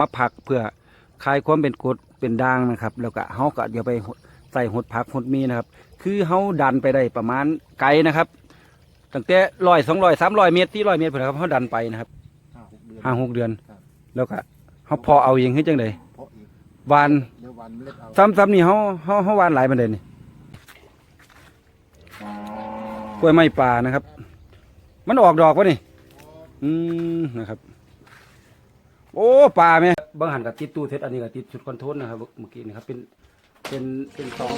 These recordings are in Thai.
มาผักเพื่อคลายความเป็นกรดเป็นด่างนะครับ แล้วก็เฮาก็เดี๋ยวไปใส่หดผักหดมีนะครับ คือเฮาดันไปได้ประมาณไกลนะครับตั้งแต่ร้อยสองร้อยสามร้อยเมตรที่ร้อยเมตรเพื่อนครับเฮาดันไปนะครับห้าหกเดือนห้าหกเดือนครับแล้วก็เฮาพอเอาเองให้จังไดเพราะอีกวานเดี๋ยววันเมล็ดเอาซ้ำๆนี่เฮาเฮาเฮาวานหลายบันไดนี่กล้วยไม้ป่านะครับ มันออกดอกวะนี่ อืมนะครับ โอ้ป่าแม่บางหันกับติดตู้เทสอันนี้กับติดชุดคอนโทรลนะครับเมื่อกี้นะครับเป็นเป็นเป็นซอง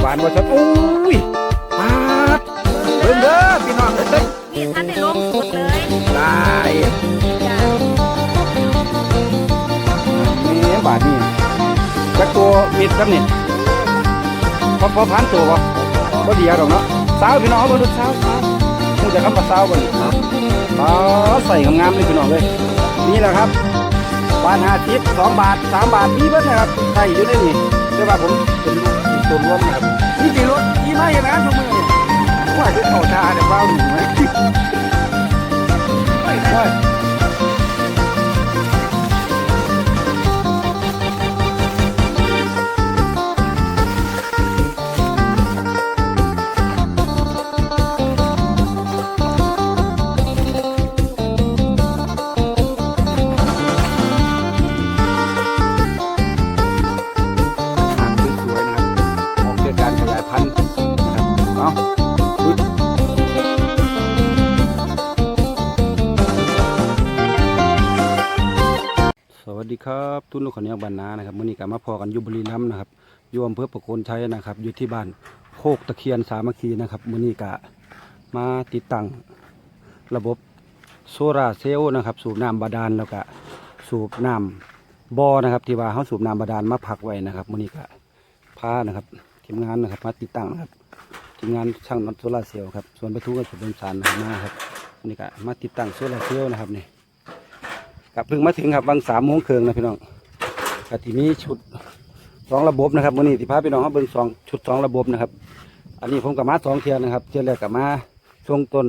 หวานว่าสันโอ้ย มิดครับนี่พอพอพันตัวบ่บ่ดีหรอกเนาะสาวพี่น้องเอาบ่ดูสาวสาวมูจะคำว่าสาวบ่นี่ครับอ๋อใส่งามๆเลยพี่น้องเลยนี่แหละครับบาทห้าสิบสองบาทสามบาทมีเบิดนะครับใส่อยู่ในนี่แต่ว่าผมเป็นตัวรวมนะครับนี่กี่รถยี่ไม่อย่างนั้นทุกมือนี่ว่าจะเข้าตาเดี๋ยวว้าวหนึ่งไหม ทุนลูกขาวเหนียวบานนานะครับมื่อนี้ก็มาพอกันอยุบุรีรัมย์นะครับอยู่อำเภอประโคนชัยนะครับ อยู่ที่บ้านโคกตะเคียนสามัคคีนะครับมื่อนี้ก็มาติดตั้งระบบโซลาร์เซลล์นะครับ สูบน้ำบาดาลแล้วก็สูบน้ำบ่อนะครับ ที่ว่าเขาสูบน้ำบาดาลมาพักไว้นะครับมื้อนี้ก็พานะครับทีมงานนะครับมาติดตั้งนะครับทีมงานช่างน็อตโซลาร์เซลล์ครับส่วนประตูก็จะเป็นสารนะครับมาครับอันนี้ก็มาติดตั้งโซลาร์เซลล์นะครับนี่กับเพิ่งมาถึงครับวังสามโมงเครึ่งนะพี่น้อง ก็ทีนี้ชุดสองระบบนะครับมื้อนี้ที่พาพี่น้องเขาเบิ่งสองชุดสองระบบนะครับ อันนี้ผมกับมาสองเทียนนะครับเทียนแรกกับมาช่วงต้น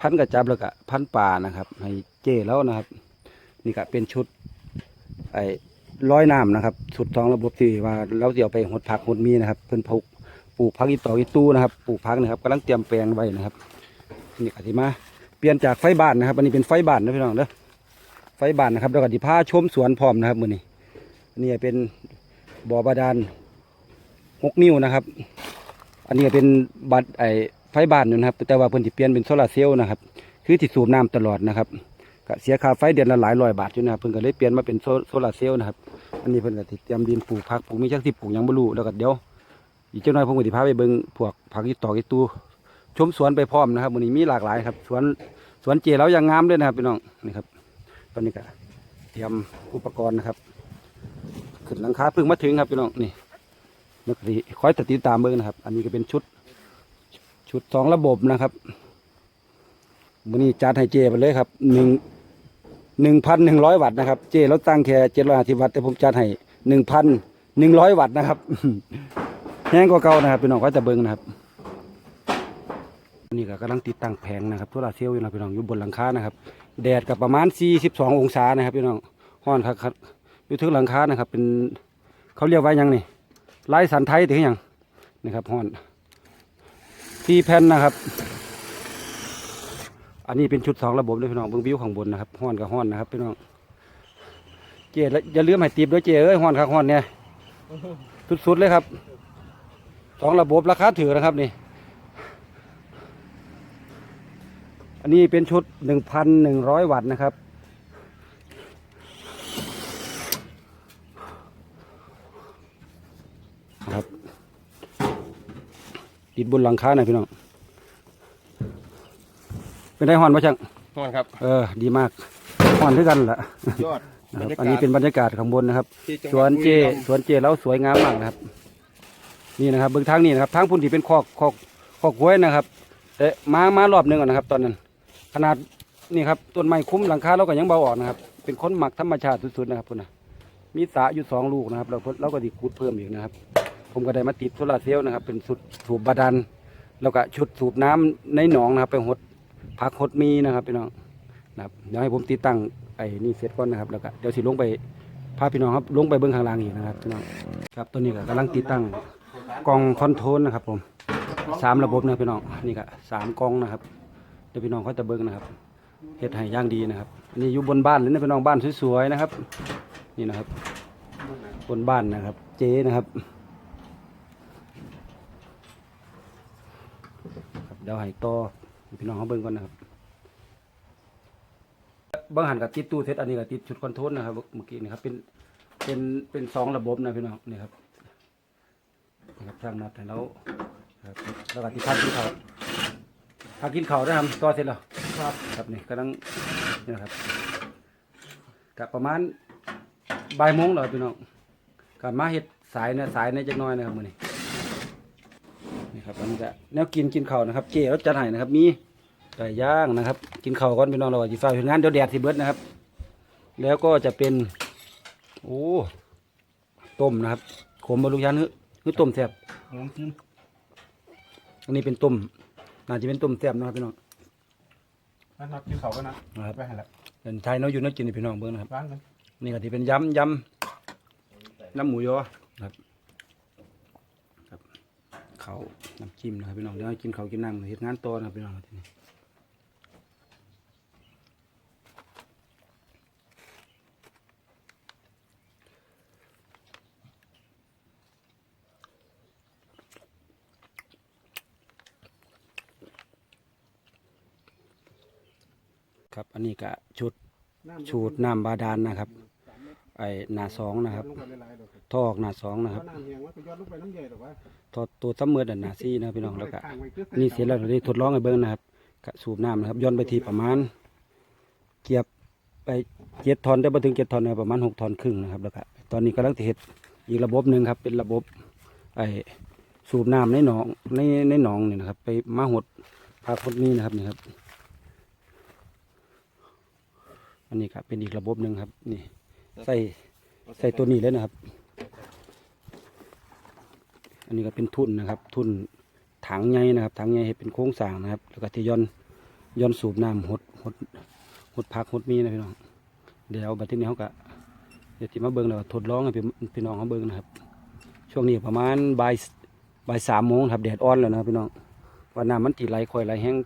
พันกระจับแล้วก็พันป่านะครับ ให้เจ้แล้วนะครับ นี่ก็เป็นชุดไอ้ร้อยน้ำนะครับสุดสองระบบที่ว่าเราจะเอาไปหดผักหดมีนะครับ เพิ่นปลูกปลูกผักอีต่ออีตู้นะครับปลูกผักนะครับกำลังเตรียมแปลงไว้นะครับนี่กติมาเปลี่ยนจากไฟบ้านนะครับ อันนี้เป็นไฟบ้านนะพี่น้องเด้อไฟบ้านนะครับแล้วก็ดิพาชมสวนพร้อมนะครับมือนี้ นนี่เป็นบ่อบาดาลหกนิ้วนะครับ อันนี้เป็นบัตรไอ้ไฟบ้านอยู่นะครับ แต่ว่าเพิ่นสิเปลี่ยนเป็นโซลาร์เซลล์นะครับ คือที่สูบน้ำตลอดนะครับก็เสียค่าไฟเดือนละหลายร้อยบาทอยู่นะครับเพิ่นก็เลยเปลี่ยนมาเป็นโซโซลาร์เซลล์นะครับ อันนี้เพิ่นก็สิเตรียมดินปลูกผักปลูกมีจักสิปลูกยังบ่รู้แล้วก็เดี๋ยวอีกเจ้าน้อยผมก็สิพาไปเบิ่งพวกผักอีตอกอีตูชมสวนไปพร้อมนะครับมื้อนี้มีหลากหลายครับสวนสวนเจแล้วยังงามด้วยนะครับพี่น้องนี่ครับตอนนี้ก็เตรียมอุปกรณ์นะครับ ขึ้นหลังคาเพิ่งมาถึงครับพี่น้องนี่นักสิคอยติดตามเบิ่งนะครับ อันนี้ก็เป็นชุด ชุดสองระบบนะครับมื้อนี้จัดให้เจไปเลยครับหนึ่งหนึ่งพันหนึ่งร้อยวัตต์นะครับ เจเราตั้งแค่เจ็ดร้อยห้าสิบวัตต์แต่ผมจัดให้หนึ่งพันหนึ่งร้อยวัตต์นะครับแห้งกว่าเก่านะครับพี่น้องก็จะเบิ้งนะครับนี่ก็กำลังติดตั้งแผงนะครับทุลาร์เซลล์อยู่นะพี่น้องอยู่บนหลังคานะครับ แดดกับประมาณสี่สิบสององศานะครับพี่น้องห้อนครับ อยู่ถึงหลังคานะครับ เป็นเขาเรียกว่ายังนี่ไล่สันไทยถึงยังนี่ครับห้อนที่แผ่นนะครับ อันนี้เป็นชุดสองระบบเลยพี่น้องเบิ้งวิวข้างบนนะครับห้อนกับห้อนนะครับพี่น้องเจแล้วอย่าลืมให้ตีบด้วยเจเอ้ยห้อนครับห้อนเนี่ยสุดๆเลยครับสองระบบราคาถือนะครับนี่ อันนี้เป็นชุดหนึ่งพันหนึ่งร้อยวัตต์นะครับ ครับติดบนหลังคาหน่อยพี่น้องเป็นได้หอนปะช่างนอนครับ เออ ดีมากหอนด้วยกันแหละยอดนะครับอันนี้เป็นบรรยากาศข้างบนนะครับ ที่จังสหวนดเจ บุรีรัมย์สวนเจแล้วสวยงามมากนะครับ นี่นะครับเบื้องทางนี้นะครับทางพุ่นที่เป็นคอกคอกคอกห้วยนะครับแต่มามารอบหนึ่งก่อนนะครับ ตอนนั้น ขนาดนี่ครับต้นไม้คุ้มหลังคาเราก็ยังเบาออกนะครับ เป็นคนหมักธรรมชาติสุดๆนะครับพุ่นนะมีสระอยู่สองลูกนะครับเราเราก็ไดีขุดเพิ่มอีกนะครับ ผมก็ได้มาติดโซลาร์เซลล์นะครับ เป็นสุดสูบบาดาลแล้วก็ชุดสูบน้ำในหนองนะครับ ไปหดพักหดมีนะครับพี่น้องนะครับเดี๋ยวให้ผมติดตั้งไอ้นี่เสร็จก่อนนะครับ แล้วก็เดี๋ยวสิลงไปพาพี่น้องครับลงไปเบื้องข้างล่างอีกนะครับพี่น้องครับตัวนี้ก็กำลังติดตั้งกองคอนโทรลนะครับ ผมสามระบบนะพี่น้องนี่ก็สามกองนะครับเดี๋ยวพี่น้องเขาจะเบิ้งนะครับเฮ็ดให้อย่างดีนะครับนี่อยู่บนบ้านเลยนะพี่น้องบ้านสวยๆนะครับ นี่นะครับ บนบ้านนะครับ เจ๊นะครับครับ เดี๋ยวให้ต่อพี่น้องเขาเบิ่งก่อนนะครับบางหันกับติดตู้เซตอันนี้กับติดชุดคอนโทรลนะครับเมื่อกี้นี่ครับเป็นเป็นเป็นสองระบบนะพี่น้องนี่ครับนี่ครับช่างนัดให้เราครับแล้วก็ที่พักกินข้าวพักกินข้าได้ทำต่อเสร็จแล้วครับ ครับนี่กำลังนี่นะครับกับประมาณบ่ายโมงแล้วพี่น้องการมาเห็ดสายเนี่ยสายเนี่ยจักหน้อยนะครับมือนี้นี่ ครับอันนี้ก็แนวกินกินข้าวนะครับเจ๊เราจัดให้นะครับ มีไก่ย่างนะครับ กินข้าวก่อนพี่น้องเราจะฟ้าเฮ็ดงานเดี๋ยวแดดสิเบิดนะครับ แล้วก็จะเป็นโอ้ต้มนะครับขมบรรลุยันฮึฮึต้มแซ่บลองกินอันนี้เป็นต้มน่าจะเป็นต้มแซ่บนะครับพี่น้องนะครับกินเขากันนะนะครับไปให้ละเป็นไทยเนาะอยู่เนาะกินให้พี่น้องเบิ่งนะครับร้านกันนี่ก็ที่เป็นยำยำน้ำหมูยอครับครับ เขาวน้ำจิ้มนะครับพี่น้องเดี๋ยวให้กินเขาวกินน้ำเฮ็ดงานต่อนะครับพี่น้องทีนี้ครับ อันนี้ก็ชุด ชูดน้ำบาดาลนะครับ ไอ้หนาสองนะครับลงไปหลายๆดอกครับท่อออกหนาสองนะครับเพราน้ำเฮียงว่าไปย้อนลงไปน้ำใหญ่ดอกว่าท่อตัวซ้ำเมือดันหนาซี่นะครับพี่น้องแล้วก็ข้างไว้คือนี่เสร็จแล้วเราได้ทดลองให้เบิ้งนะครับกะสูบน้ำนะครับย้อนไปทีประมาณ เกียบไปเจ็ดทอนได้มาถึงเจ็ดทอนนะครับประมาณหกทอนครึ่งนะครับแล้วก็ตอนนี้กำลังจะเฮ็ดอีกระบบหนึ่งครับ เป็นระบบ ไอ้สูบน้ำในหนองในในหนองนี่นะครับ ไปมาหดพาคนนี้นะครับนี่ครับ อันนี้ครับเป็นอีกระบบหนึ่งครับนี่ ใส่ใส่ตัวนี้เลยนะครับ อันนี้ก็เป็นทุนนะครับ ทุนถังใหญ่นะครับถังใหญ่ให้เป็นโค้งสร้างนะครับ แล้วก็ที่ย้อนย้อนสูบน้ำหดหดหดพักหดมีนะพี่น้องเดี๋ยวบัดทีนี้เขาก็เดี๋ยวที่มาเบิ้งแล้วก็ทดลองให้พี่พี่น้องเขาเบิ้งนะครับ ช่วงนี้ประมาณบ่ายบ่ายสามโมงครับแดดอ่อนแล้วนะครับพี่น้องว่าน้ำมันตีไหลคอยไหลแห้ง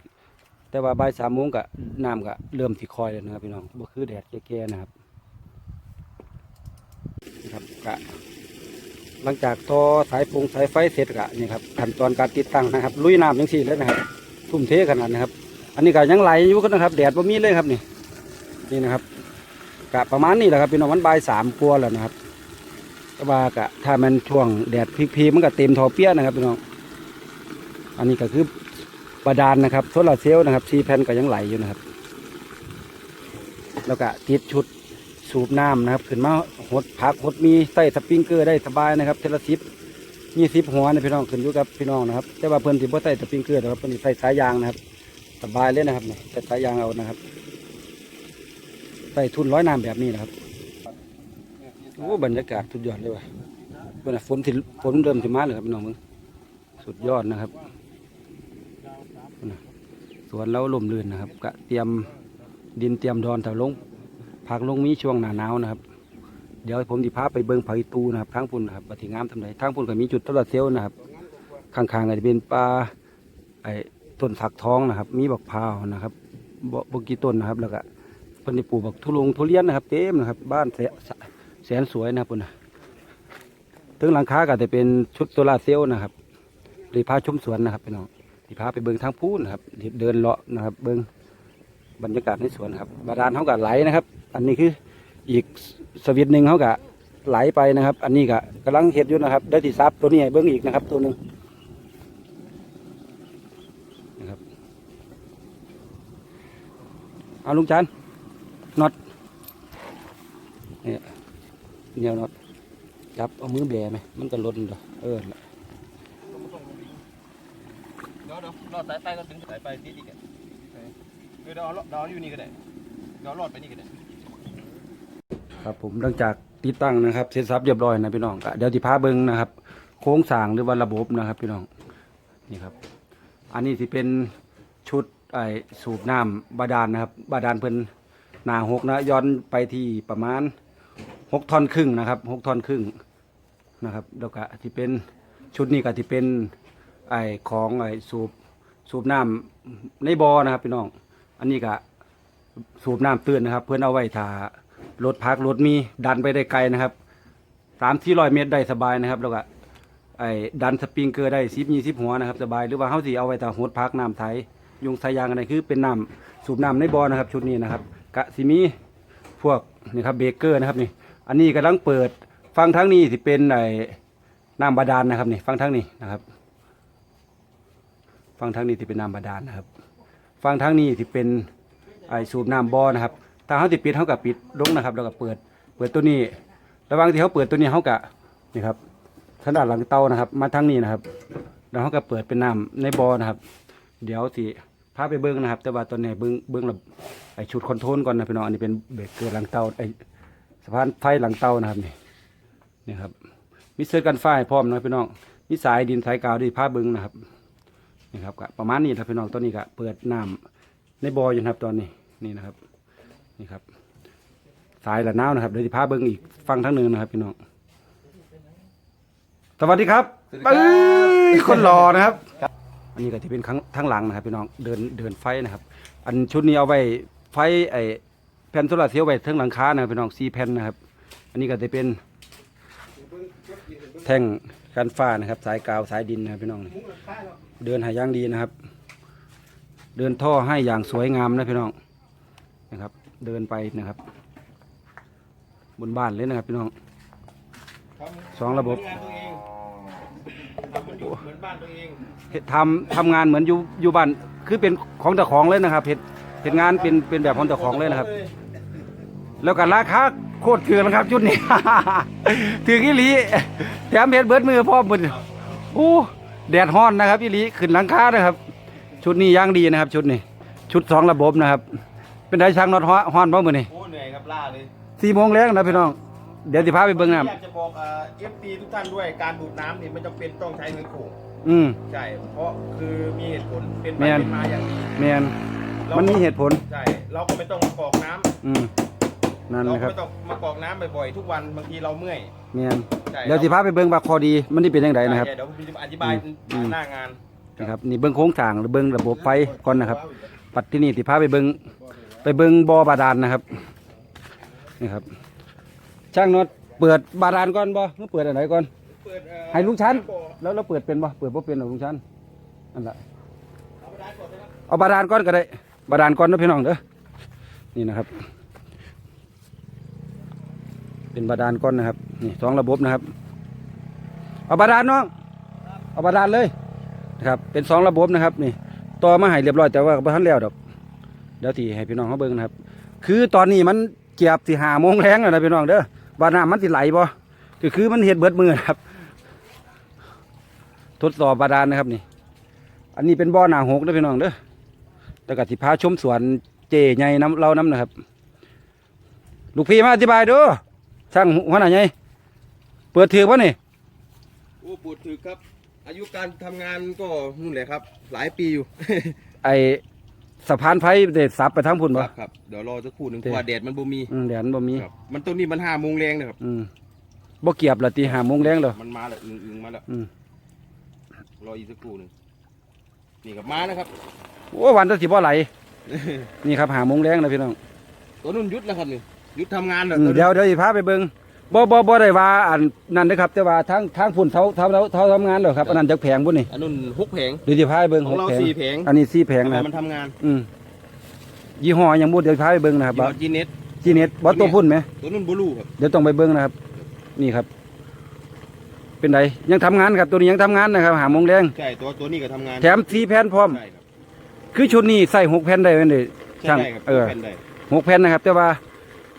แต่ว่าบ่ายสามโมงก็น้ำก็เริ่มตีคอยแล้วนะครับพี่น้องบ่คือแดดแก่ๆนะครับะหลังจากทอสายปงสายไฟเสร็จกะนี่ครับขั้นตอนการติดตั้งนะครับ ลุยน้ำยังสี่เลยนะครับทุ่มเทขนาดนะครับ อันนี้ก็ยังไหลอยู่กันนะครับแดดบ่มีเลยครับนี่นี่นะครับกะประมาณนี้แหละครับพี่น้องมันบ่ายสามกลัวแล้วนะครับแต่ว่ากะถ้ามันช่วงแดดพีๆมันก็เต็มทอเปี้ยนะครับพี่น้องอันนี้ก็คือบาดาลนะครับโซลาร์เซลล์นะครับซีแผ่นก็ยังไหลอยู่นะครับ แล้วก็ติดชุด สูบน้ำนะครับขึ้นมาหดผักหดมีใส่สปริงเกอร์ได้สบายนะครับเทละสิบยี่สิบหัวนะพี่น้องขึ้นอยู่กับพี่น้องนะครับแต่ว่าเพิ่นสิบ่ใส่สปริงเกอร์นะครับเพิ่นสิใส่สายยางนะครับ สบายเลยนะครับนี่ใส่สายยางเอานะครับใส่ทุนร้อยน้ำแบบนี้นะครับโอ้บรรยากาศสุดยอดเลยว่ะเพิ่นน่ะฝนที่ฝนเริ่มสิมาเลยครับพี่น้องมึงสุดยอดนะครับเพิ่นน่ะสวนเราลมลื่นนะครับก็เตรียมดินเตรียมดอนแต่ลง ผักลงมีช่วงหนาหนาวนะครับ เดี๋ยวผมจะพาไปเบิ้งผักอีตูนะครับทางพุ่นนะครับปฏิงามทำไรทางพุ่นก็มีจุดโซลาร์เซลล์นะครับข้างๆก็จะเป็นปลาไอ้ต้นฝักท้องนะครับ มีบักพร้าวนะครับบบกีต้นนะครับแล้วก็เพิ่นได้ปลูกบักทุลงทุเรียนนะครับ เต็มนะครับ บ้านแสแสนสวยนะครับพุ่นถึงหลังคาก็จะเป็นชุดโซลาเซลล์นะครับหรือพาชมสวนนะครับพี่น้องที่พาไปเบิ้งทางพูนนะครับเดินเลาะนะครับ เบิ้ง บรรยากาศในสวนครับบาดาลเขาก็ไหลนะครับ อันนี้คืออีกสวิตหนึ่งเขาก็ไหลไปนะครับ อันนี้ก็กำลังเห็ดอยู่นะครับได้ที่ซับตัวนี้เบิ้งอีกนะครับ ตัวหนึ่งนะครับเอาลุงจันน็อตเนี่ยเนียวน็อตจับเอามือแบไหมมันก็ล่นเหรอเออเดี๋ยวเดี๋ยวรอสายไฟก็ดึงสายไฟติดอีกอะ เออเดี๋ยวเอาเดี๋ยวเอาอยู่นี่ก็ได้เดี๋ยวรอดไปนี่ก็ได้ ครับผมหลังจากติดตั้งนะครับเสร็จสับเรียบร้อยนะพี่น้องก็เดี๋ยวที่พาเบิ้งนะครับ โครงสร้างหรือว่าระบบนะครับพี่น้องนี่ครับ อันนี้ที่เป็นชุดไอ้สูบน้ำบาดาลนะครับ บาดาลเพิ่นหนาหกนะย้อนไปที่ประมาณหกทอนครึ่งนะครับหกทอนครึ่งนะครับแล้วก็ที่เป็นชุดนี้ก็ที่เป็นไอ้ของไอ้สูบสูบน้ำในบ่อนะครับพี่น้อง อันนี้ก็สูบน้ำตื้นนะครับ เพื่อนเอาไว้ถ้ารถพักรถมีดันไปได้ไกลนะครับสามที่ร้อยเมตรได้สบายนะครับ แล้วก็ไอ้ดันสปริงเกอร์ได้สิบยี่สิบหัวนะครับสบายหรือว่าเขาสิเอาไว้แต่หดพักน้ำไทยยุงสายยางอะไรคือเป็นน้ำสูบน้ำในบ่อนะครับ ชุดนี้นะครับ กะสิมีพวกนี่ครับเบเกอร์นะครับนี่อันนี้กำลังเปิดฟังทั้งนี้ที่เป็นไอ้น้ำบาดาลนะครับนี่ฟังทั้งนี้นะครับ ฟังทั้งนี้ที่เป็นน้ำบาดาลนะครับ ฟังทั้งนี้ที่เป็นไอสูบน้ำบ่อนะครับ ถ้าเขาติดปิดเขากับปิดลงนะครับ แล้วก็เปิด เปิดตัวนี้ ระหว่างที่เขาเปิดตัวนี้เขากะนี่ครับขนาดหลังเตานะครับ มาทั้งนี้นะครับ แล้วเขาก็เปิดเป็นน้ำในบ่อนะครับ เดี๋ยวสิพาไปเบิ้งนะครับ แต่ว่าตอนนี้เบิ้งเบิ้งระไอชุดคอนโทรลก่อนนะพี่น้องอันนี้เป็นเบรกเกอร์หลังเตาไอสะพานไฟหลังเตานะครับนี่นี่ครับมีเสื้อกันไฟพร้อมนะพี่น้องมีสายดินสายกาวดีพาเบิ้งนะครับ นี่ครับก็ประมาณนี้ครับพี่น้องตอนนี้ก็เปิดน้ำในบ่ออยู่นะครับตอนนี้นี่นะครับนี่ครับสายละน้าวนะครับเดี๋ยวจะพาเบิ้งอีกฟังทั้งหนึ่งนะครับ พี่น้องสวัสดีครับเอ้ยคนหล่อนะครับ อันนี้ก็จะเป็นข้างทั้งหลังนะครับ พี่น้องเดินเดินไฟนะครับ อันชุดนี้เอาไว้ไฟไอแผ่นโซลาร์เซลล์ไว้ทั้งหลังคานะครับพี่น้องซีแผ่นนะครับ อันนี้ก็จะเป็นแท่งกันฟ้านะครับ สายกาวสายดินนะครับพี่น้อง เดินหาอย่างดีนะครับ เดินท่อให้อย่างสวยงามนะพี่น้องนะครับ เดินไปนะครับ บนบ้านเลยนะครับพี่น้องสองระบบงานตัวเองทำมันอยู่เหมือนบ้านตัวเองเฮ็ดทำทำงานเหมือนอยู่อยู่บ้านคือเป็นของเจ้าของเลยนะครับเห็ดเห็ดงานเป็นเป็นแบบของเจ้าของเลยนะครับ แล้วก็ราคาโคตรถือนะครับชุดนี้ถือกี่ลีแถมเห็ดเบิดมือพ่อมบุญโอ้ แดดฮ้อนนะครับอีหลีขึ้นหลังคานะครับ ชุดนี้ย่างดีนะครับ ชุดนี้ชุดสองระบบนะครับ เป็นไดช่างน็อตฮ้อนฮ้อนบ้างมือนี่โอ้เหนื่อยครับล่าเลยสี่โมงแรงนะพี่น้อง เดี๋ยวสิพาไปเบิ่งน้อยากจะบอกเอฟซีทุกท่านด้วยการดูดน้ำนี่มันจำเป็นต้องใช้มือโขงำอืม ใช่เพราะคือมีเหตุผลเป็นไปแม่น เป็นมาอย่างนี้แมนรามันมีเหตุผล ใช่เราก็ไม่ต้องมากรอกน้ำอืม นั่นเรานะคก็รับไม่ต้องมากรอกน้ำบ่อยๆทุกวันบางทีเราเมื่อยแมนใช่เดี๋ยวสิพาไปเบิ่งว่าข้อดีมันนี่เป็นยังไงนะครับ ใช่เดี๋ยวผมจะอธิบายอืม หน้างาน นะครับนี่เบิ้งโค้งสร้างหรือเบิ้งระบบไฟก่อนนะครับปัดที่นี่ที่พาไปเบิ้งไปเบิ้งบ่อบาดาลนะครับนี่ครับ ช่างน็อตเปิดบาดาลก่อนบ่เมื่อเปิดอันไหนก่อน เปิดเอ่อให้ลุงชั้น แล้วเราเปิดเป็นบ่เปิดบ่เป็นหรอกลุงชั้นนั่นแหละเอาบาดาลก่อนก็ได้บาดาลก่อนนะพี่น้องเด้อนี่นะครับ เป็นบาดาลก่อนนะครับนี่สองระบบนะครับ เอาบาดาลน้องเอาบาดาลเลยนะครับ เป็นสองระบบนะครับนี่ต่อมาให้เรียบร้อยแต่ว่าบ่ทันแล้วดอกเดี๋ยวที่ให้พี่น้องเขาเบิ่งนะครับ คือตอนนี้มันเกียบสิหาโมงแรงแล้วนะพี่น้องเด้อว่าน้ำมันสิไหลบ่ก็คือมันเห็ดเบิดมือนะครับ ทดสอบบาดาลนะครับนี่ อันนี้เป็นบ่อหนาหกนะพี่น้องเด้อแล้วก็สิพาชมสวนเจใหญ่น้ำเราน้ำนะครับ ลูกพี่มาอธิบายดู ช่างหัวหน้าใหญ่เปิดถือวะนี่โอ้ปวดถึกครับ อายุการทำงานก็นู่นแหละครับ หลายปีอยู่ ไอสะพานไฟเด็ดสับไปทั้งพุ่นคบ่ รับครับเดี๋ยวรอสักครู่หนึ่งโอเพเค ราะว่าแดดมันบ่มีอืมเดี๋ยวนั้นบ่มีครับมันต้นนี้มันห้าโมงแรงนะครับอืมบ่เกียบละตีหาโมงแรงแล้วมันมาแล้วอึงอึงมาแล้วอืม รออีกสักครู่หนึ่งนี่กับมานะครับ โอ้วันจะสิบ่ไหล นี่ครับหาโมงแรงนะพี่น้องตัวนุ่นหยุดแล้วครับนี่ หยุดทำงานแล้วอืมตัวเดี๋ยวเดี๋ยวสิพาไปเบิ่งบ่บ่บ่ได้ว่าอันนั่นเด้อครับแต่ว่าทางทางพุ่นเท่าเท่าเท่าเท่าทำงานแล้วครับอันนั้นจักแผงพุ่นนี่อันนุ่นหกแผง เดี๋ยวสิพาไปเบิ่งของเราหกแผงสี่แผงอันนี้สี่แผงทำไมนะครับมันทำงานอืมยี่ห้อหยังบ่เดี๋ยวสิพาไปเบิ่งนะครับยี่ว่าห้อจีเน็ตจีเน็ตบ่ตัวพุ่นไหม ตัวนุ่นบลูครับเดี๋ยวต้องไปเบิ่งนะครับ นี่ครับ เป็นไดยังทำงานครับตัวนี้ยังทำงานนะครับ หาโมงแรงใช่ตัวตัวนี้ก็ทำงานแถมสี่แผ่นพร้อม ใช่ครับคือชุดนี้ใส่หกแผ่นได้ไหมเด้ใช่ช่างได้ครับเออแผ่นได้หกแผ่นนะครับ แต่ว่า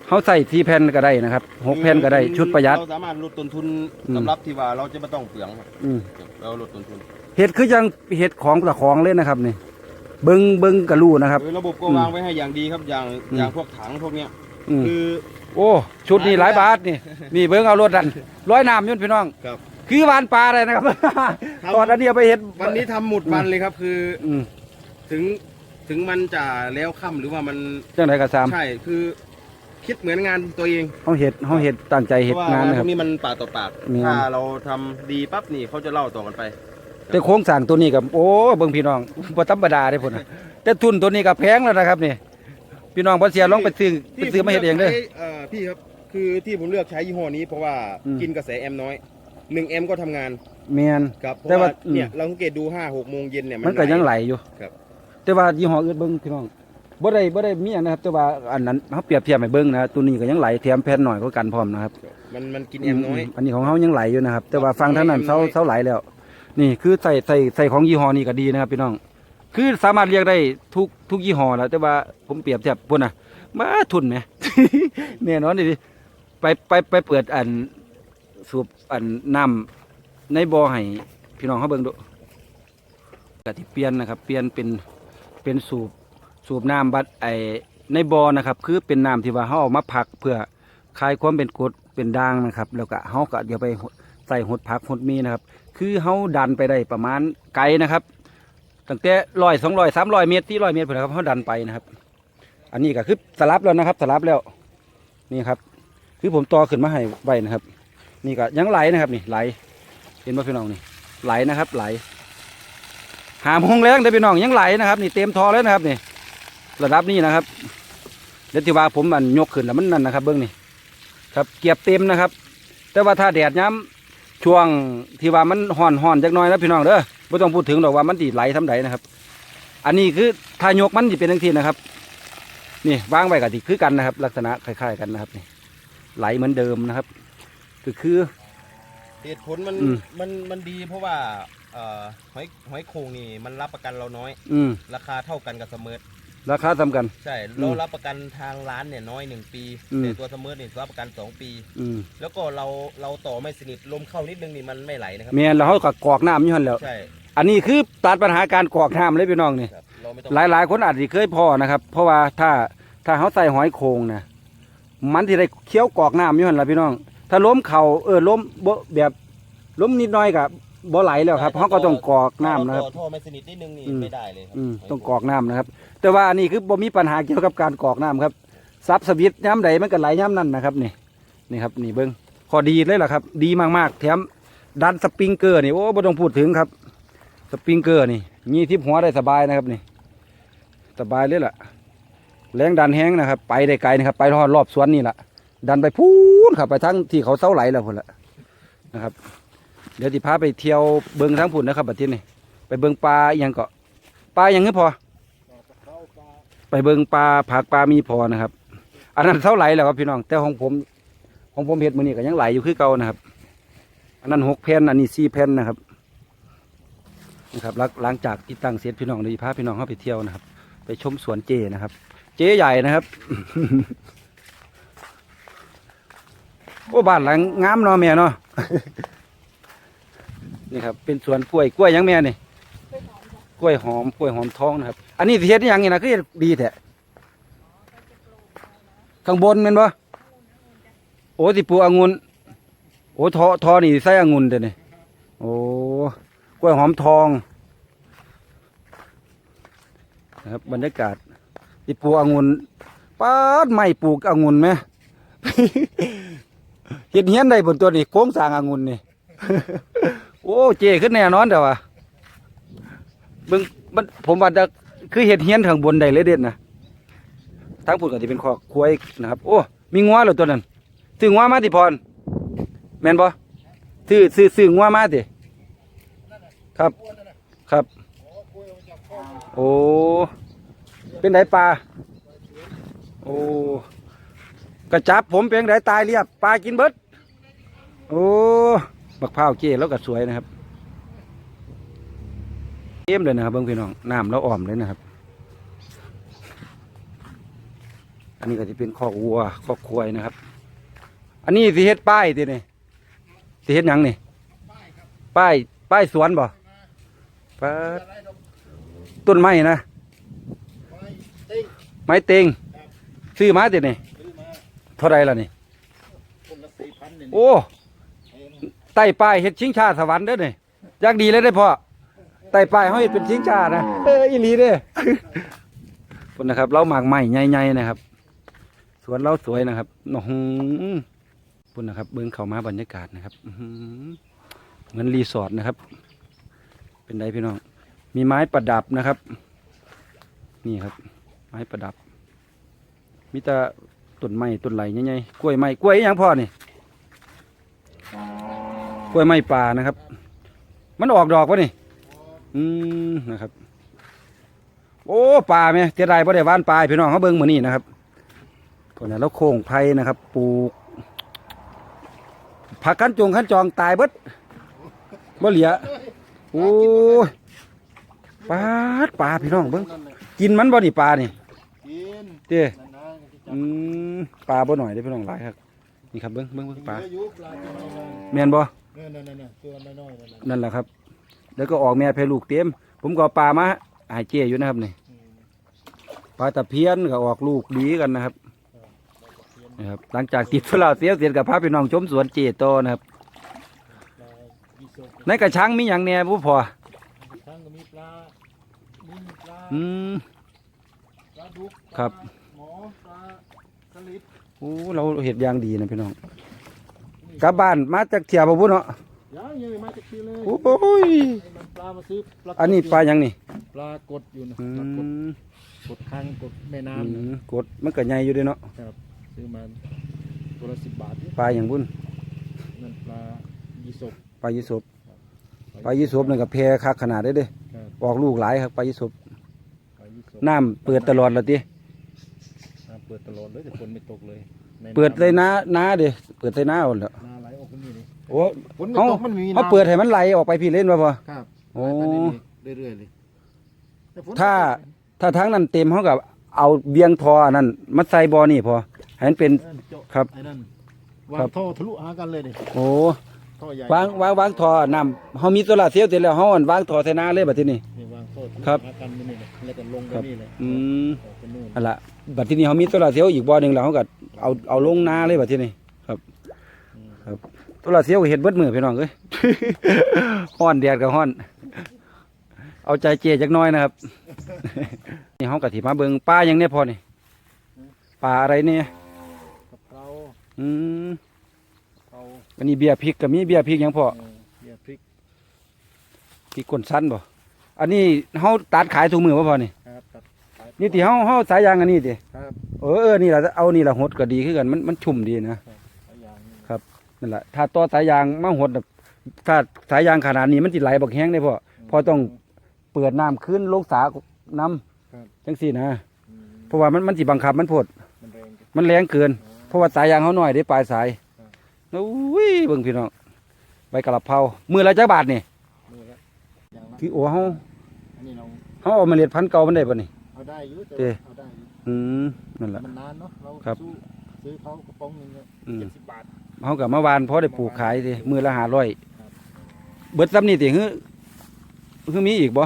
เขาใส่สี่แผ่นก็ได้นะครับหกแผ่นก็ได้ชุดประหยัด เราสามารถลดต้นทุนอืม สำหรับที่ว่าเราจะไม่ต้องเปลืองครับอืมเราลดต้นทุนเห็ดคือยังเห็ดของตะของเลยนะครับนี่เบิงเบิงกระลูนะครับ โดยระบบก็อืมวางไว้ให้อย่างดีครับอย่างอืม อย่างพวกถังพวกเนี้ยอืมคือ โอ้ ชุดนี้หลายบาทนี่ นี่เบิ่งเอารถดันร้อยน้ำอยุ่นพี่น้องครับคือหวานปลาเลยนะครับ ตอนอันนี้เอาไปเห็ดวันนี้ทำหมุดวันเลยครับ คืออืมถึงถึงมันจะแล้วค่ำหรือว่ามัน จังไดก็ตาม ใช่ คือ คิดเหมือนงานตัวเองเฮาเฮ็ดเฮาเฮ็ดตั้งใจเพเฮ็ดราะว่างานนะพควรับกนี้มันปากต่อปากมี ถ้าเราทำดีปั๊บนี่เขาจะเล่าต่อกันไป แต่โครงสร้างตัวนี้กับโอ้เบิ่งพี่น้อง บ่ธรรมดาเด้พุ่นน่ะแต่ทุนตัวนี้ก็แพงแล้วนะครับนี่พี่น้องบ่เสียลองไปซื้อไปซื้อมาเฮ็ดเองเด้อ ที่ผมลืกใช้เอ่อพี่ครับคือที่ผมเลือกใช้ยี่ห้อนี้เพราะว่าอืม กินกระแสแอมน้อยหนึ่งแอมก็ทำงานแม่น ครับเพราะแต่ว่าว่าอืมเนี่ยเราสังเกตดูห้าหกโมงเย็นเนี่ยมันก็ยังไหลอยู่ครับ แต่ว่ายี่ห้ออื่นเบิ่งพี่น้อง บ่ได้บ่ได้มีหยังนะครับ แต่ว่าอันนั้นเฮาเปรียบเทียบให้เบิ่งนะตัวนี้ก็ยังไหลแถมแผ่นหน่อยกว่ากันพร้อมนะครับมันมันกินแอมน้อย อันนี้ของเฮายังไหลอยู่นะครับ แต่ว่าฟังทางนั้นแอมน้เซาอยเซาไหลแล้ว นี่คือใส่ใส่ใส่ของยี่ห้อนี้ก็ดีนะครับพี่น้อง คือสามารถเรียกได้ทุกทุกยี่ห้อแล้วแต่ว่าผมเปรียบเทียบพุ่นน่ะมาทุนไหม แน่นอนดิไปไปไปเปิดอันสูบอันน้ำในบ่อให้พี่น้องเขาเบิ่งดูกติเปลี่ยนนะครับ เปลี่ยนเป็นเป็นสูบ สูบน้ำบัดไอในบ่อนะครับ คือเป็นน้ำที่ว่าเขาเอามาพักเพื่อคลายความเป็นกรดเป็นด่างนะครับ แล้วก็เขาก็เดี๋ยวไปใส่หดผักหดมีนะครับ คือเขาดันไปได้ประมาณไกลนะครับตั้งแต่ร้อยสองร้อยสามร้อยเมตรที่ร้อยเมตรพุ่นะครับเขาดันไปนะครับ อันนี้ก็คือสลับแล้วนะครับ สลับแล้วนี่ครับ คือผมต่อขึ้นมาให้ไว้นะครับ นี่ก็ยังไหลนะครับนี่ไหล เห็นไหมพี่น้องนี่ไหลนะครับ ไหล หามหงแรงได้พี่น้องยังไหลนะครับ นี่เต็มทอแล้วนะครับนี่ ระดับนี้นะครับเดี๋ยวที่ว่าผมมันยกขึ้นแล้วมันนั่นนะครับ เบื้องนี่ครับเกียบเต็มนะครับ แต่ว่าถ้าแดดย้ำช่วงที่ว่ามันห่อนห่อนๆจักหน้อยนะพี่น้องเด้อไม่ต้องพูดถึงหรอกว่ามันตีไหลทำไดนะครับ อันนี้คือถ้ายกมันจะเป็นทังทีนะครับ นี่วางไว้กับที่คือกันนะครับ ลักษณะคล้ายๆกันนะครับนี่ไหลเหมือนเดิมนะครับ ก็คือเหตุผลมันอืมมันมันดีเพราะว่าเอ่อหอยหอยโขงนี่มันรับประกันเราน้อย อืมราคาเท่ากันกับเสมอ ราคาสำคัญใช่อืเรามรับประกันทางร้านเนี่ยน้อยหนึ่งปีอืม แต่ตัวเสมอนี่รับประกันสองปี อืมแล้วก็เราเราต่อไม่สนิทลมเข้านิดนึงนี่มันไม่ไหลนะครับเมียนแล้วเขาก็กรอกน้ำอยู่หันแหล้ว ใช่อันนี้คือตัดปัญหาการกรอกน้ำเลยพี่น้องนี่ ครับเราไม่ต้องหลายหลายๆคนอาจจะเคยพอนะครับ เพราะว่าถ้าถ้าเขาใส่หอยโขงนะมันที่ได้เคี้ยวกรอกน้ำอยู่หันละพี่น้อง ถ้าล้มเข่าเออล้มบ่แบบล้มนิดหน้อยกับบ่ไหลแล้วครับเขาก็ต้องกรอกน้ำนะครับ ต่อท่อไม่สนิทนิดนึงนี่อืม ไม่ได้เลยครับอืมหยต้องกรอกน้ำนะครับ แต่ว่านนี้คือบ่มีปัญหาเกี่ยวกับการกรอกน้ำครับซับสวิตย้ำใดมันก็ไหลย้ำนั่นนะครับนี่นี่ครับนี่เบิ้งข้อดีเลยล่ะครับ ดีมากๆแถมดันสปริงเกอร์นี่โอ้บ่ต้องพูดถึงครับ สปริงเกอร์นี่ยี่ทิพหัวได้สบายนะครับนี่ สบายเลยล่ะแรงดันแห้งนะครับ ไปได้ไกลนะครับ ไปรอบรอบสวนนี่แหละดันไปพูนครับไปทั้งที่เขาเสาไหลแล้วพุ่นละนะครับ เดี๋ยวติพาไปเที่ยวเบิงทั้งพุ่นนะครับบัดทีนี้ไปเบิงปลาอหยังเกาะปลาอหยังคือพอ ไปเบิงปลาผักปลามีพอนะครับ อันนั้นเท่าไหลแล้วครับพี่น้อง แต่ของผมของผมเห็ดมือนี่ก็ยังไหลอยู่คือเก่านะครับ อันนั้นหกแผ่นอันนี้สี่แผ่นนะครับนะครับหลังหลังจากติดตั้งเสร็จพี่น้องเลยพาพี่น้องเข้าไปเที่ยวนะครับ ไปชมสวนเจนะครับ เจใหญ่นะครับโอ้บ้านหลังงามเนาะแม่เนาะนี่ครับเป็นสวนกล้วยกล้วยยังแม่นี่ กล้วยหอมกล้วยหอมทองนะครับ อันนี้สิเฮ็ดอิหยังนี่นะคือดดีแท้ข้างบนแม่นบ่โอ้สิปลูกองุ่นโอ้ทอทอนี่ใส่องุ่นเด้นี่โอ้กล้วยหอมทองนะครับบรรยากาศสิปลูกองุ่นป้าดไม่ปลูกองุ่นไหมเฮ็ดเฮี้ยนได้บนตัวนี้โค้งสร้างองุ่นนี่ โอ้เจขึ้นแน่นอนเด้อวะ เบิ่งมันผมว่าจะคือเฮ็ดเฮียนข้างบนได้เลยเด็ดนะทั้งพุ่นก็สิเป็นคอควายนะครับ โอ้ มีงัวแล้วตัวนั้นซื้องัวมาติพรแม่นบ่ซื้อซื้อซื้องัวมาติครับ ครับ โอ้ เป็นไดปลา โอ้ กระจับผมเป็นไดตายเรียบ ปลากินเบิด โอ้ บักพร้าวเจ๊แล้วก็สวยนะครับ เต็มเลยนะครับเบิ่งพี่น้องน้ำแล้วอ่อมเลยนะครับ อันนี้ก็จะเป็นคอกวัวคอกควายนะครับ อันนี้สิเฮ็ดป้ายตินี่สิเฮ็ดหยังนี่ป้ายป้ายสวนบ่ป้าดต้นไม้นะไม้เต็งซื้อมาตินี่ปเท่าไรล่ะนี่คนละสี่พันนี่โอ้ใต้ป้ายเฮ็ดชิงชาสวรรค์เด้อนี่อยากดีเลยได้อพ่อ ใต้ป้ายเฮาเฮ็ดเป็นชิงชานะเอออีหลีเด้อพุ่นนะครับ เราหมากใหม่ใหญ่ๆนะครับ สวนเราสวยนะครับโอ้โหพุ่นนะครับ เบิ่งเข้ามาบรรยากาศนะครับอื้อหือเหมือนรีสอร์ทนะครับ เป็นไดพี่น้อง มีไม้ประดับนะครับ นี่ครับ ไม้ประดับ มีแต่ต้นไม้ต้นไหลใหญ่ๆกล้วยไม้กล้วยอหยังพ่อนี่กล้วยไม้ป่านะครับ มันออกดอกปะนี่ อืมนะครับ โอ้ป่าไหมเทียดายบ่ได้หว่านปลายพี่น้องเขาเบิ่งมือนี่นะครับพวกนั้นแล้วโค้งไผ่นะครับ ปลูกผักขั้นจงขั้นจองตายเบิดบ่เหลียโอ้ยปลาดปลาพี่น้องเบิ่งกินมันบ่นี่ปลานี่กินเด้นั่นนะที่จับอืมปลาบ่หน่อยเด้อพี่น้องหลายครับนี่ครับเบิ่งเบิ่งเบิ่งปลาเหลืออยู่ปลาตัวน้อยแม่นบ่ๆนั่นนั่นนั่นตัวน้อยๆนั่นแหละนั่นแหละครับ แล้วก็ออกแม่เพลูกเต็ม ผมก็เอาปลามาใหายเจอยู่นะครับนี่อืมปลาตะเพียนก็ออกลูกดีกันนะครับนะครับหลังจากติดฝรั่งเสียเสียกับพาพี่น้องชมสวนเจโตนะครับปลายีสกในกระชังมีอย่างแหน่ผู้พอทั้งก็มีปลามีปลาอืมปลาดุกครับปลาหมอปลาสลิดโอ้เราเห็ดอย่างดีนะพี่น้องกลับบ้านมาจากเที่ยวบ่บุญเนาะ ยังยังมาจากที่เลยโอ้ยให้มันปลามาซื้อปลาอันนี้ปลาหยังนี่ปลากดอยู่นะอืปลากดมกดทางกดแม่อืน้ำนะมกดมันก็ใหญ่อยู่เด้วยเนาะครับซื้อมาตัวละสิบบาทนี่ปลาอย่างบุญนั่นปลายีสกปลายีสบปลายีสบนี่ก็แพคักขนาดได้เด้ครับออกลูกหลายครับปลายีสบปลายีสกน้ำเปิดตลอดเลยติน้ำเปิดตลอดเลยแต่ฝนไม่ตกเลยในเปิดเลยน้าน้าเด้เปิดเลยน้าเอาแล้วน้ โอ้ฝนไม่เขาตกมันมีเขาน้ำเปิดให้มันไหลออกไปพี่เล่นมาพอ ครับโอ้ไหลไปเรื่อยๆเลยแต่ฝนถ้าถ้าทั้งนั้นเต็มเขากับเอาเบียงทออันนั่นมัดใส่บอนี่พอให้มันเป็นเออเจาะครับไอ้นั่นวาครังบ ท่อทะลุหากันเลยดิโอ้ท่อใหญ่วางวางวางทอน้ำเขามีโซลาร์เซลล์เสร็จแล้วเขาอันวางทอใส่น้าเลยบัดทีนี้ นี่วางท่อทะลุครับ หากันนี่เลยแล้วก็ลงไปครับนี่เลยอืมออกไปนู่นอันละบัดทีนี้เขามีโซลาร์เซลล์อีกบ่อหนึ่งแล้วเขาก็เอาเอาลงนาเลยบัดทีนี้ ครับ ครับ โซลาร์เซลล์ก็เห็ดเบิดมือพี่น้องเอ้ยฮ้อนแดดกับฮ้อน เอาใจเจจักหน้อยนะครับ นี่เขากะถิมาเบิงปลาอย่างเนี้ยพอนี่ปลาอะไรเนี่ยกะเพราอืมเอาอันนี้เบียร์พริกกับมีเบียร์พริกหยังพอเออเบียร์พริกพริกก้นสั้นบ่อันนี้เฮาตัดขายถุงมือบ่พอนี่ครับตัดขายนี่ที่เฮาเฮาสายยางอันนี้ติครับ เออเออนี่ล่ะเอานี่ล่ะหดก็ดีคือกันมันมันชุ่มดีนะหลายอย่างนี่ นั่นแหละถ้าต่อสายยางมาหดน่ะถ้าสายยางขนาดนี้มันสิไหลบักแห้งได้พ่อพอต้องเปิดน้ำขึ้นลงสาน้ำจังซี่นะ อืมเพราะว่ามันมันสิบังคับมันโพดมันแรงจังมันแรงเกิน เพราะว่าสายยางเขาหน่อยได้ปลายสายครับอุ้ยเบิ่งพี่น้องใบกระเพรามือละจักบาทนี่มือละอย่างละคือโอ้เฮาอันนี้เราเฮาเอาเมล็ดพันธุ์เก่ามันได้ป่ะนี่ เอาได้อยู่แต่เอ๊ะ ว่าเอาได้อยู่อืมนั่นแหละ มันนานเนาะเราครับสู้ซื้อเขากระป๋องหนึงเนี่ยอืม เจ็ดสิบบาท เฮากับมาวานพอได้ปลูกขายสิมือละห้าร้อยครับเบิดซ้ำนี่ติฮือฮือมีอีกบ่อ๋อ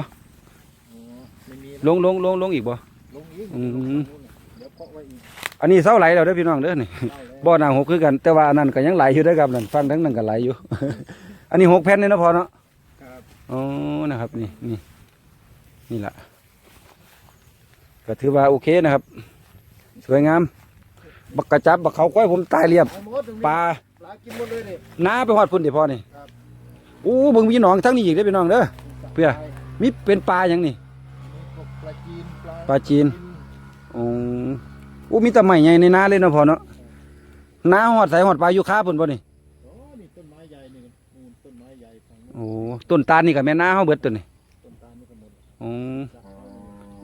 ไม่มีลงลงลงลงอีกบ่ลงอีกอืมลงฝั่งนู้นน่ะเดี๋ยวเพาะไว้อีกอันนี้เสาไหลแล้วเด้อพี่น้องเด้อนี่ได้แล้วบ่อน้ำหกคือกัน แต่ว่าอันนั้นก็ยังไหลอยู่เด้อครับนั่นฟังทั้งนั้นก็ไหลอยู่ อันนี้หกแผ่นนี่เนาะพอเนาะครับอ๋อนะครับ นี่นี่นี่แหละก็ถือว่าโอเคนะครับ สวยงาม บักกระจับบักเขาก้อยผมตายเรียบเอาหมดตรงนี้ปลา ปลากินหมดเลยนี่ น้าไปหอดพุ่นดิพ่อนี่ครับ อู้เบิ่งพี่น้องทั้งนี้อีกได้อพี่น้องเด้อ เพื่อปลามีเป็นปลาอย่างนี่ พวกปลาจีนปลาจีน อ๋ออู้มีแต่ใหม่ใหญ่ในนาเลยเนาะพ่อเนาะน้าหอดใส่หอดปลาอยู่ค้าพุ่นบ่นี่โอ้นี่ต้นไม้ใหญ่นี่นู่นต้นไม้ใหญ่ฝั่งนู้นโอ้ต้นตาลนี่กับแม่น้าเฮาเบิดตัวนี่ต้นตาลนี่ก็หมดอ๋อ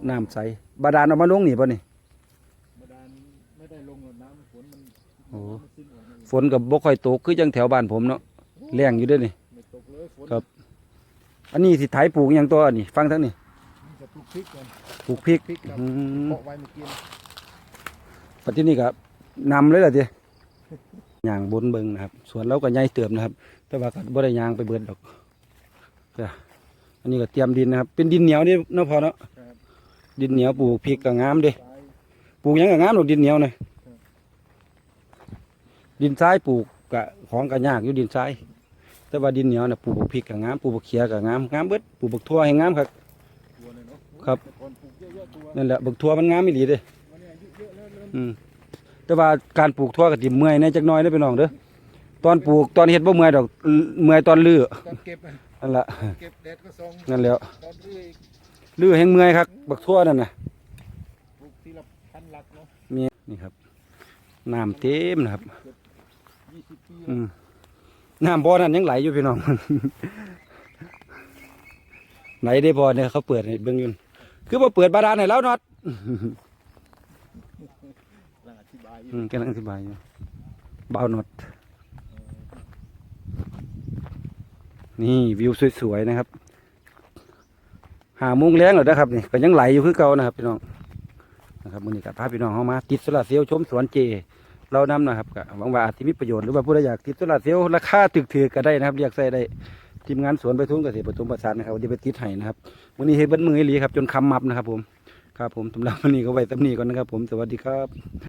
น้ำใสบาดาลเอามาลงนี่บ่นี่ บาดาลไม่ได้ลงหรอกน้ำฝนมันโอ้ น้ำมันซึมออกนี่ ฝนกับบ่ค่อยตกคือจังแถวบ้านผมเนาะแรงอยู่เด้อนี่ไม่ตกเลยฝนครับ อันนี้สิไถปลูกหยังตัวอันนี้ฟังทั้งนี้มันจะปลูกพริกกันปลูกพริกพริกครับอืมเพาะไว้เมื่อกี้นะปัจจุบันนี้ก็นำเลยล่ะทีย่างบนเบิงนะครับสวนเราก็ใหญ่เติบนะครับ แต่ว่าก็บ่ได้ย่างไปเบิดดอกจ้ะอันนี้ก็เตรียมดินนะครับ เป็นดินเหนียวนี่เนาะพอเนาะครับดินเหนียวปลูกพริกก็งามเด้ซ้ายปลูกหยังก็งามดอกดินเหนียวนะ ดินทรายปลูกกะของกะยากอยู่ดินทรายแต่ว่าดินเหนียวน่ะปลูกบักพริกกะงามปลูกบักเขียกะงามงามเบิดปลูกบักทั่วให้งามครับครับนั่นแหละบักทั่วมันงามอีหลีเด้อืมแต่ว่าการปลูกทั่วก็สิเมื่อยแหน่จักหน่อยเด้อพี่น้องเด้อตอนปลูกตอนเฮ็ดบ่เมื่อยดอกเมื่อยตอนลื้อตอนเก็บอะนั่นล่ะเก็บแดดก็ส่งนั่นแหล้วตอนเรื่อยลื้อแห่งเมื่อยครับบักทั่วนั่นน่ะปลูกทีละพันหลักเนาะมีนี่ครับน้ำเต็มนะครับ ยี่สิบปีอืมน้ำบ่อนั้นยังไหลอยู่พี่น้อง ไหลได้บ่อเนี่ยเขาเปิดให้เบิ่งอยู่คือบ่เปิดบาดาลให้แล้วน็อตกำลังอธิบายอยู่อืมกำลังอธิบายอยู่เบาน็อตนี่วิวสวยๆนะครับ หามุงแรงแล้วนะครับนี่ก็ยังไหลอยู่คือเก่านะครับพี่น้องนะครับมือนี้ก็พาพี่น้องเฮามา ติดโซลาร์เซลล์ชมสวนเจ เรานำนะครับก็หวังว่าอาจจะมีประโยชน์หรือว่าผู้ใดอยากติดโซลาดเซลล์ราคาถึกถือก็ได้นะครับเรียกใส่ได้ทีมงานสวนไปทุ่งเกษตรปฐมประสานนะครับวันนี้ไปติดไห้นะครับวันนี้เฮ็ดเบิ้ลมืออีหลีครับจนคำมับนะครับผมครับผมสำหรับวันนี้ก็ไว้ตำนี้ก่อนนะครับผมสวัสดีครับ